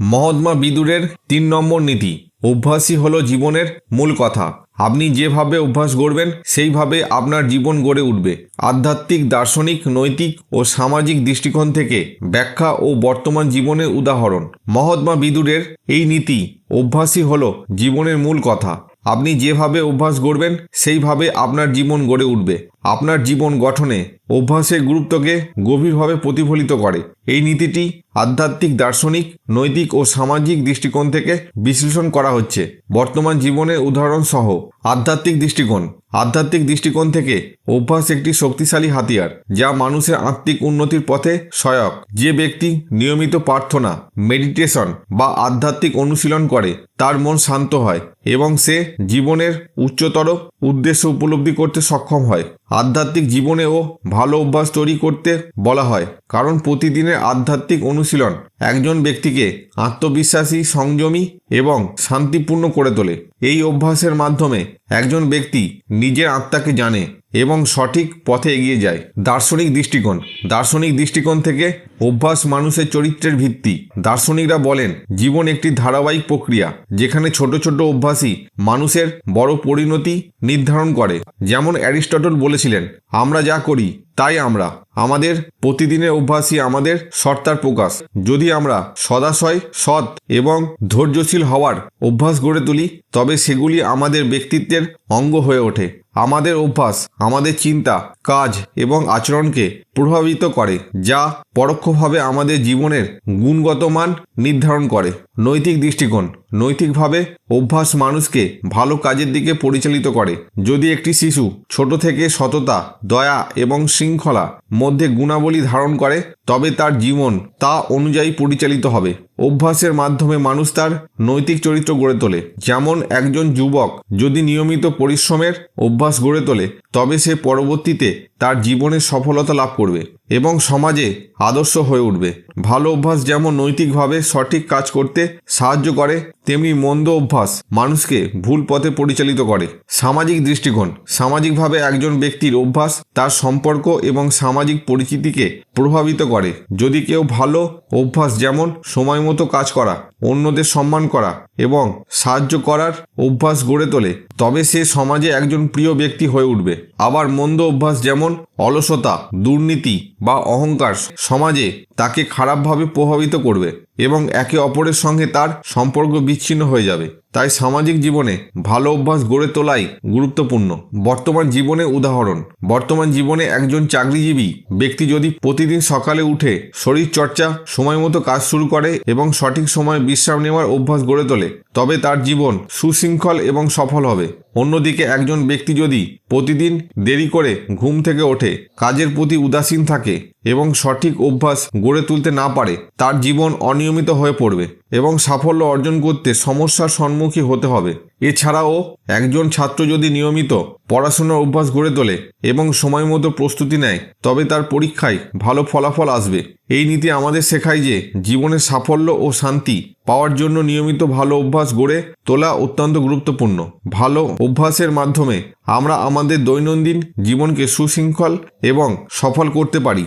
মহাত্মা বিদুরের তিন নম্বর নীতি, অভ্যাসই হলো জীবনের মূল কথা। আপনি যেভাবে অভ্যাস গড়বেন, সেইভাবে আপনার জীবন গড়ে উঠবে। আধ্যাত্মিক, দার্শনিক, নৈতিক ও সামাজিক দৃষ্টিকোণ থেকে ব্যাখ্যা ও বর্তমান জীবনের উদাহরণ। মহাত্মা বিদুরের এই নীতি, অভ্যাসই হলো জীবনের মূল কথা। আপনি যেভাবে অভ্যাস গড়বেন, সেইভাবে আপনার জীবন গড়ে উঠবে। আপনার জীবন গঠনে অভ্যাসের গুরুত্বকে গভীরভাবে প্রতিফলিত করে। এই নীতিটি আধ্যাত্মিক, দার্শনিক, নৈতিক ও সামাজিক দৃষ্টিকোণ থেকে বিশ্লেষণ করা হচ্ছে। বর্তমান জীবনের উদাহরণ সহ, আধ্যাত্মিক দৃষ্টিকোণ। আধ্যাত্মিক দৃষ্টিকোণ থেকে অভ্যাস একটি শক্তিশালী হাতিয়ার, যা মানুষের আত্মিক উন্নতির পথে সহায়ক। যে ব্যক্তি নিয়মিত প্রার্থনা, মেডিটেশন বা আধ্যাত্মিক অনুশীলন করে, তার মন শান্ত হয় এবং সে জীবনের উচ্চতর উদ্দেশ্য উপলব্ধি করতে সক্ষম হয়। আধ্যাত্মিক জীবনেও ভালো অভ্যাস তৈরি করতে বলা হয়, কারণ প্রতিদিনের আধ্যাত্মিক অনুশীলন একজন ব্যক্তিকে আত্মবিশ্বাসী, সংযমী এবং শান্তিপূর্ণ করে তোলে। এই অভ্যাসের মাধ্যমে একজন ব্যক্তি নিজের আত্মাকে জানে এবং সঠিক পথে এগিয়ে যায়। দার্শনিক দৃষ্টিকোণ। দার্শনিক দৃষ্টিকোণ থেকে অভ্যাস মানুষের চরিত্রের ভিত্তি। দার্শনিকরা বলেন, জীবন একটি ধারাবাহিক প্রক্রিয়া, যেখানে ছোট ছোট অভ্যাসই মানুষের বড় পরিণতি নির্ধারণ করে। যেমন অ্যারিস্টটল বলেছিলেন, আমরা যা করি, তাই আমরা। আমাদের প্রতিদিনের অভ্যাসই আমাদের সত্তার প্রকাশ। যদি আমরা সদাশয়, সৎ এবং ধৈর্যশীল হওয়ার অভ্যাস গড়ে তুলি, তবে সেগুলি আমাদের ব্যক্তিত্বের অঙ্গ হয়ে ওঠে। আমাদের অভ্যাস আমাদের চিন্তা কাজ এবং আচরণকে প্রভাবিত করে, যা পরোক্ষভাবে আমাদের জীবনের গুণগত মান নির্ধারণ করে। নৈতিক দৃষ্টিকোণ, নৈতিকভাবে অভ্যাস মানুষকে ভালো কাজের দিকে পরিচালিত করে। যদি একটি শিশু ছোট থেকে সততা, দয়া এবং শৃঙ্খলা মধ্যে গুণাবলী ধারণ করে, তবে তার জীবন তা অনুযায়ী পরিচালিত হবে। অভ্যাসের মাধ্যমে মানুষ তার নৈতিক চরিত্র গড়ে তোলে। যেমন একজন যুবক যদি নিয়মিত পরিশ্রমের অভ্যাস গড়ে তোলে, তবে সে পরবর্তীতে তার জীবনের সফলতা লাভ করবে এবং সমাজে আদর্শ হয়ে উঠবে। ভালো অভ্যাস যেমন নৈতিকভাবে সঠিক কাজ করতে সাহায্য করে, তেমনি মন্দ অভ্যাস মানুষকে ভুল পথে পরিচালিত করে। সামাজিক দৃষ্টিকোণ, সামাজিকভাবে একজন ব্যক্তির অভ্যাস তার সম্পর্ক এবং সামাজিক পরিচিতিকে প্রভাবিত করে। যদি কেউ ভালো অভ্যাস যেমন সময় মতো কাজ করা, অন্যদের সম্মান করা এবং সাহায্য করার অভ্যাস গড়ে তোলে। তবে সে সমাজে একজন প্রিয় ব্যক্তি হয়ে উঠবে। আবার মন্দ অভ্যাস যেমন অলসতা, দুর্নীতি বা অহংকার সমাজে তাকে খারাপভাবে প্রভাবিত করবে এবং একে অপরের সঙ্গে তার সম্পর্ক বিচ্ছিন্ন হয়ে যাবে। তাই সামাজিক জীবনে ভালো অভ্যাস গড়ে তোলাই গুরুত্বপূর্ণ। বর্তমান জীবনে উদাহরণ, বর্তমান জীবনে একজন চাকরিজীবী ব্যক্তি যদি প্রতিদিন সকালে উঠে শরীর চর্চা সময় মতো কাজ শুরু করে এবং সঠিক সময়ে বিশ্রাম নেওয়ার অভ্যাস গড়ে তোলে, তবে তার জীবন সুশৃঙ্খল এবং সফল হবে। অন্যদিকে একজন ব্যক্তি যদি প্রতিদিন দেরি করে ঘুম থেকে ওঠে, কাজের প্রতি উদাসীন থাকে এবং সঠিক অভ্যাস গড়ে তুলতে না পারে, তার জীবন অনিয়মিত হয়ে পড়বে এবং সাফল্য অর্জন করতে সমস্যার সম্মুখীন হতে হবে। এছাড়াও, একজন ছাত্র যদি নিয়মিত পড়াশোনার অভ্যাস গড়ে তোলে এবং সময় মতো প্রস্তুতি নেয়, তবে তার পরীক্ষায় ভালো ফলাফল আসবে। এই নীতি আমাদের শেখায় যে, জীবনের সাফল্য ও শান্তি পাওয়ার জন্য নিয়মিত ভালো অভ্যাস গড়ে তোলা অত্যন্ত গুরুত্বপূর্ণ। ভালো অভ্যাসের মাধ্যমে আমরা আমাদের দৈনন্দিন জীবনকে সুশৃঙ্খল এবং সফল করতে পারি।